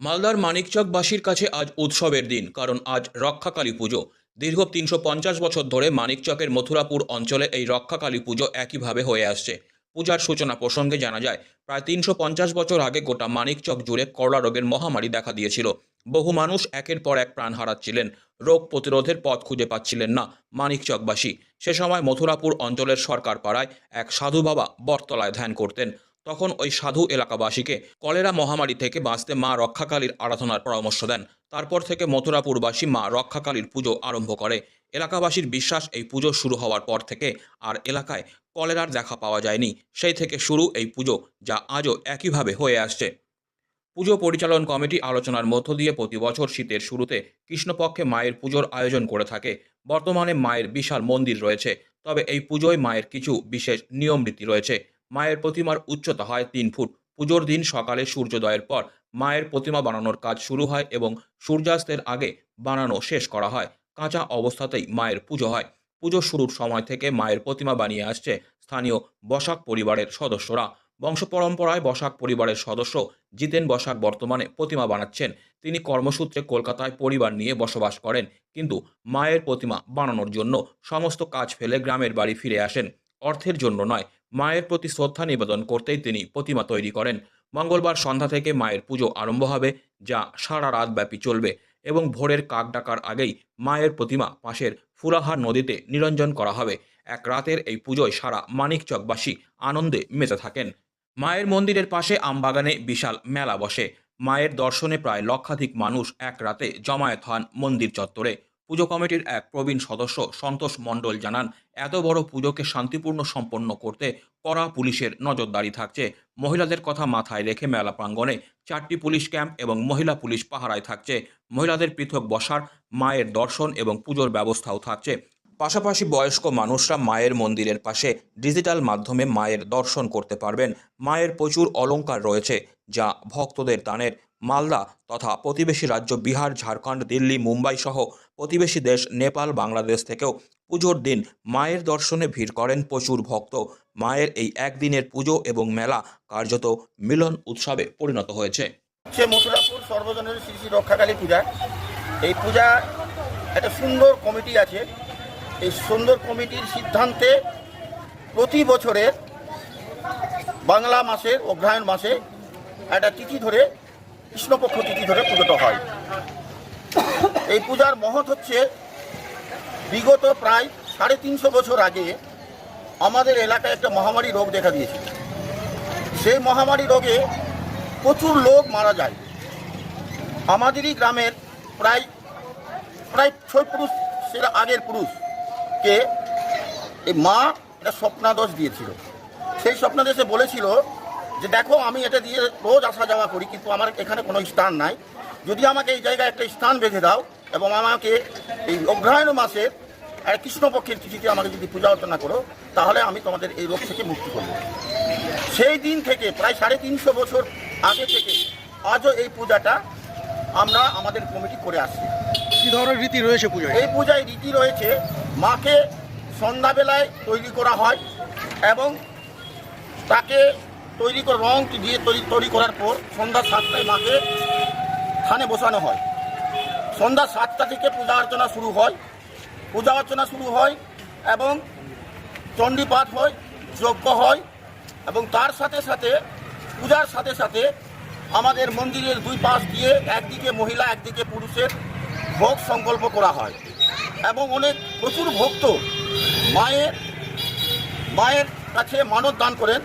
মালদার মানিকচকবাসীর কাছে আজ উৎসবের দিন, কারণ আজ রক্ষাকালী পুজো। দীর্ঘ তিনশো পঞ্চাশ বছর ধরে মানিকচকের মথুরাপুর অঞ্চলে এই রক্ষাকালী পুজো একইভাবে হয়ে আসছে। পূজার সূচনা প্রসঙ্গে জানা যায়, প্রায় তিনশো পঞ্চাশ বছর আগে গোটা মানিকচক জুড়ে করলা রোগের মহামারী দেখা দিয়েছিল। বহু মানুষ একের পর এক প্রাণ হারাচ্ছিলেন। রোগ প্রতিরোধের পথ খুঁজে পাচ্ছিলেন না মানিকচকবাসী। সে সময় মথুরাপুর অঞ্চলের সরকার পাড়ায় এক সাধু বাবা বটতলায় ধ্যান করতেন। তখন ওই সাধু এলাকাবাসীকে কলেরা মহামারী থেকে বাঁচতে মা রক্ষাকালীর আরাধনার পরামর্শ দেন। তারপর থেকে মথুরাপুরবাসী মা রক্ষাকালীর পুজো আরম্ভ করে। এলাকাবাসীর বিশ্বাস এই পুজো শুরু হওয়ার পর থেকে আর এলাকায় কলেরার দেখা পাওয়া যায়নি। সেই থেকে শুরু এই পুজো, যা আজও একইভাবে হয়ে আসছে। পুজো পরিচালন কমিটি আলোচনার মধ্য দিয়ে প্রতি বছর শীতের শুরুতে কৃষ্ণপক্ষে মায়ের পুজোর আয়োজন করে থাকে। বর্তমানে মায়ের বিশাল মন্দির রয়েছে, তবে এই পুজোয় মায়ের কিছু বিশেষ নিয়ম রীতি রয়েছে। মায়ের প্রতিমার উচ্চতা হয় তিন ফুট। পুজোর দিন সকালে সূর্যোদয়ের পর মায়ের প্রতিমা বানানোর কাজ শুরু হয় এবং সূর্যাস্তের আগে বানানো শেষ করা হয়। কাঁচা অবস্থাতেই মায়ের পুজো হয়। পুজো শুরুর সময় থেকে মায়ের প্রতিমা বানিয়ে আসছে স্থানীয় বসাক পরিবারের সদস্যরা। বংশ পরম্পরায় বসাক পরিবারের সদস্য জিতেন বসাক বর্তমানে প্রতিমা বানাচ্ছেন। তিনি কর্মসূত্রে কলকাতায় পরিবার নিয়ে বসবাস করেন। কিন্তু মায়ের প্রতিমা বানানোর জন্য সমস্ত কাজ ফেলে গ্রামের বাড়ি ফিরে আসেন। অর্থের জন্য নয় মায়ের প্রতি শ্রদ্ধা নিবেদন করতেই তিনি প্রতিমা তৈরি করেন। মঙ্গলবার সন্ধ্যা থেকে মায়ের পুজো আরম্ভ হবে, যা সারা রাত ব্যাপী চলবে এবং ভোরের কাক ডাকার আগেই মায়ের প্রতিমা পাশের ফুলাহার নদীতে নিরঞ্জন করা হবে। এক রাতের এই পুজোয় সারা মানিকচকবাসী আনন্দে মেতে থাকেন। মায়ের মন্দিরের পাশে আমবাগানে বিশাল মেলা বসে। মায়ের দর্শনে প্রায় লক্ষাধিক মানুষ এক রাতে জমায়েত হন মন্দির চত্বরে। পুজো কমিটির এক প্রবীণ সদস্য সন্তোষ মণ্ডল জানান, এত বড় পুজোকে শান্তিপূর্ণ সম্পন্ন করতে কড়া পুলিশের নজরদারি থাকছে। মহিলাদের কথা মাথায় রেখে মেলা প্রাঙ্গণে চারটি পুলিশ ক্যাম্প এবং মহিলা পুলিশ পাহারায় থাকছে। মহিলাদের পৃথক বসার, মায়ের দর্শন এবং পুজোর ব্যবস্থাও থাকছে। পাশাপাশি বয়স্ক মানুষরা মায়ের মন্দিরের পাশে ডিজিটাল মাধ্যমে মায়ের দর্শন করতে পারবেন। মায়ের প্রচুর অলংকার রয়েছে, যা ভক্তদের দানের মালদা তথা প্রতিবেশী রাজ্য বিহার, ঝাড়খণ্ড, দিল্লি, মুম্বাই সহ প্রতিবেশী দেশ নেপাল, বাংলাদেশ থেকেও পুজোর দিন মায়ের দর্শনে ভিড় করেন প্রচুর ভক্ত। মায়ের এই একদিনের পুজো এবং মেলা কার্যত মিলন উৎসবে পরিণত হয়েছে। হচ্ছে মথুরাপুর সর্বজনের শ্রী শ্রী রক্ষাকালী পূজা। এই পূজা একটা সুন্দর কমিটি আছে। এই সুন্দর কমিটির সিদ্ধান্তে প্রতি বছরের বাংলা মাসের অগ্রহায়ণ মাসে একটা তিথি ধরে কৃষ্ণপক্ষ তিথি ধরে পুজোটা হয়। এই পূজার মহৎ হচ্ছে বিগত প্রায় সাড়ে তিনশো বছর আগে আমাদের এলাকায় একটা মহামারী রোগ দেখা দিয়েছিল। সেই মহামারী রোগে প্রচুর লোক মারা যায়। আমাদেরই গ্রামের প্রায় প্রায় ছয় পুরুষ সেটা আগের পুরুষকে মা একটা স্বপ্নাদোষ দিয়েছিল। সেই স্বপ্নাদেশে বলেছিল যে দেখো আমি এটা দিয়ে রোজ আসা যাওয়া করি কিন্তু আমার এখানে কোনো স্থান নাই। যদি আমাকে এই জায়গায় একটা স্থান বেঁধে দাও এবং আমাকে এই অগ্রহায়ণ মাসের আর কৃষ্ণপক্ষের তিথিতে আমাকে যদি পূজা অর্চনা করো তাহলে আমি তোমাদের এই রোগ থেকে মুক্তি করব। সেই দিন থেকে প্রায় সাড়ে তিনশো বছর আগে থেকে আজও এই পূজাটা আমরা আমাদের কমিটি করে আসছি। কি ধরনের রীতি রয়েছে পুজোয়? এই পূজায় রীতি রয়েছে মাকে সন্ধ্যাবেলায় তৈরি করা হয় এবং তাকে তৈরি করে, রং দিয়ে তৈরি তৈরি করার পর সন্ধ্যা সাতটায় মাকে থানে বসানো হয়। সন্ধ্যা সাতটা থেকে পূজা অর্চনা শুরু হয়। পূজা অর্চনা শুরু হয় এবং চণ্ডীপাঠ হয়, যজ্ঞ হয় এবং তার সাথে সাথে, পূজার সাথে সাথে আমাদের মন্দিরের দুই পাশ দিয়ে একদিকে মহিলা, একদিকে পুরুষের ভোগ সংকল্প করা হয় এবং অনেক প্রচুর ভক্ত মায়ের মায়ের কাছে মানত দান করেন।